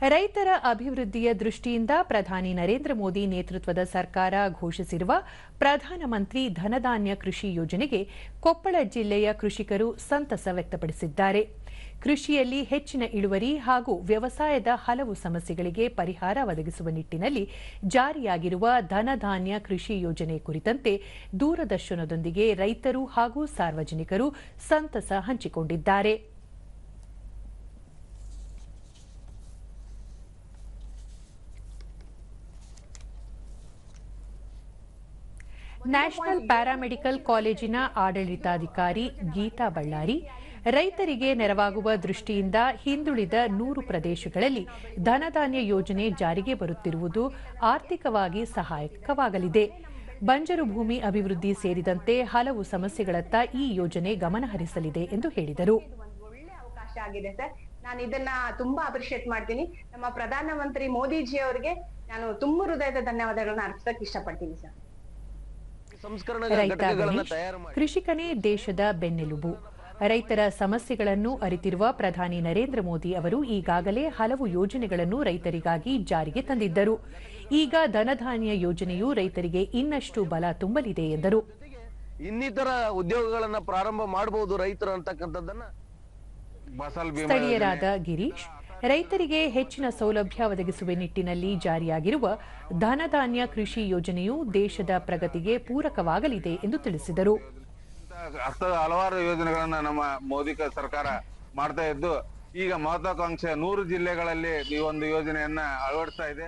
ರೈತರ ಅಭಿವೃದ್ಧಿಯ ದೃಷ್ಟಿಯಿಂದ ಪ್ರಧಾನಿ ನರೇಂದ್ರ ಮೋದಿ ನೇತೃತ್ವದ ಸರ್ಕಾರ ಘೋಷಿಸಿರುವ ಪ್ರಧಾನಮಂತ್ರಿ ಧನಧಾನ್ಯ ಕೃಷಿ ಯೋಜನೆಗೆ ಕೊಪ್ಪಳ ಜಿಲ್ಲೆಯ ಕೃಷಿಕರು ಸಂತಸ ವ್ಯಕ್ತಪಡಿಸಿದ್ದಾರೆ. ಕೃಷಿಯಲ್ಲಿ ಹೆಚ್ಚಿನ ಇಳುವರಿ ಹಾಗೂ ವ್ಯವಸಾಯದ ಹಲವು ಸಮಸ್ಯೆಗಳಿಗೆ ಪರಿಹಾರ ಒದಗಿಸುವ ನಿಟ್ಟಿನಲ್ಲಿ ಜಾರಿಯಾಗಿರುವ ಧನಧಾನ್ಯ ಕೃಷಿ ಯೋಜನೆ ಕುರಿತಂತೆ ದೂರದರ್ಶನದೊಂದಿಗೆ ರೈತರು ಹಾಗೂ ಸಾರ್ವಜನಿಕರು ಸಂತಸ ಹಂಚಿಕೊಂಡಿದ್ದಾರೆ. ನ್ಯಾಷನಲ್ ಪ್ಯಾರಾಮೆಡಿಕಲ್ ಕಾಲೇಜಿನ ಆಡಳಿತಾಧಿಕಾರಿ ಗೀತಾ ಬಳ್ಳಾರಿ, ರೈತರಿಗೆ ನೆರವಾಗುವ ದೃಷ್ಟಿಯಿಂದ ಹಿಂದುಳಿದ ನೂರು ಪ್ರದೇಶಗಳಲ್ಲಿ ಧನಧಾನ್ಯ ಯೋಜನೆ ಜಾರಿಗೆ ಬರುತ್ತಿರುವುದು ಆರ್ಥಿಕವಾಗಿ ಸಹಾಯಕವಾಗಲಿದೆ. ಬಂಜರು ಭೂಮಿ ಅಭಿವೃದ್ಧಿ ಸೇರಿದಂತೆ ಹಲವು ಸಮಸ್ಯೆಗಳತ್ತ ಈ ಯೋಜನೆ ಗಮನಹರಿಸಲಿದೆ ಎಂದು ಹೇಳಿದರು. ನಾನು ಇದನ್ನ ತುಂಬಾ ಅಪ್ರಿಶಿಯೇಟ್ ಮಾಡ್ತೀನಿ. ನಮ್ಮ ಪ್ರಧಾನಮಂತ್ರಿ ಮೋದಿಜಿ ಅವರಿಗೆ ನಾನು ತುಂಬ ಹೃದಯದ ಧನ್ಯವಾದಗಳನ್ನ ಅರ್ಪಿಸಕ್ ಇಷ್ಟಪಡ್ತೀನಿ ಸರ್. ರೈತ ಗಣೇಶ್ ಕೃಷಿಕನೇ ದೇಶದ ಬೆನ್ನೆಲುಬು. ರೈತರ ಸಮಸ್ಯೆಗಳನ್ನು ಅರಿತಿರುವ ಪ್ರಧಾನಿ ನರೇಂದ್ರ ಮೋದಿ ಅವರು ಈಗಾಗಲೇ ಹಲವು ಯೋಜನೆಗಳನ್ನು ರೈತರಿಗಾಗಿ ಜಾರಿಗೆ ತಂದಿದ್ದರು. ಈಗ ಧನಧಾನ್ಯ ಯೋಜನೆಯು ರೈತರಿಗೆ ಇನ್ನಷ್ಟು ಬಲ ತುಂಬಲಿದೆ ಎಂದರು. ಇನ್ನಿತರ ಉದ್ಯೋಗಗಳನ್ನು ಪ್ರಾರಂಭ ಮಾಡಬಹುದು ರೈತರು ಅಂತಕ್ಕಂಥದ್ದನ್ನ. ಸ್ಥಳೀಯರಾದ ಗಿರೀಶ್ ರೈತರಿಗೆ ಹೆಚ್ಚಿನ ಸೌಲಭ್ಯ ಒದಗಿಸುವ ನಿಟ್ಟಿನಲ್ಲಿ ಜಾರಿಯಾಗಿರುವ ಧನಧಾನ್ಯ ಕೃಷಿ ಯೋಜನೆಯು ದೇಶದ ಪ್ರಗತಿಗೆ ಪೂರಕವಾಗಲಿದೆ ಎಂದು ತಿಳಿಸಿದರು. ಹಲವಾರು ಯೋಜನೆಗಳನ್ನು ನಮ್ಮ ಮೋದಿ ಸರ್ಕಾರ ಮಾಡ್ತಾ ಇದ್ದು, ಈಗ ಮಹತ್ವಾಕಾಂಕ್ಷೆ ನೂರು ಜಿಲ್ಲೆಗಳಲ್ಲಿ ಈ ಒಂದು ಯೋಜನೆಯನ್ನ ಅಳವಡಿಸ್ತಾ ಇದೆ.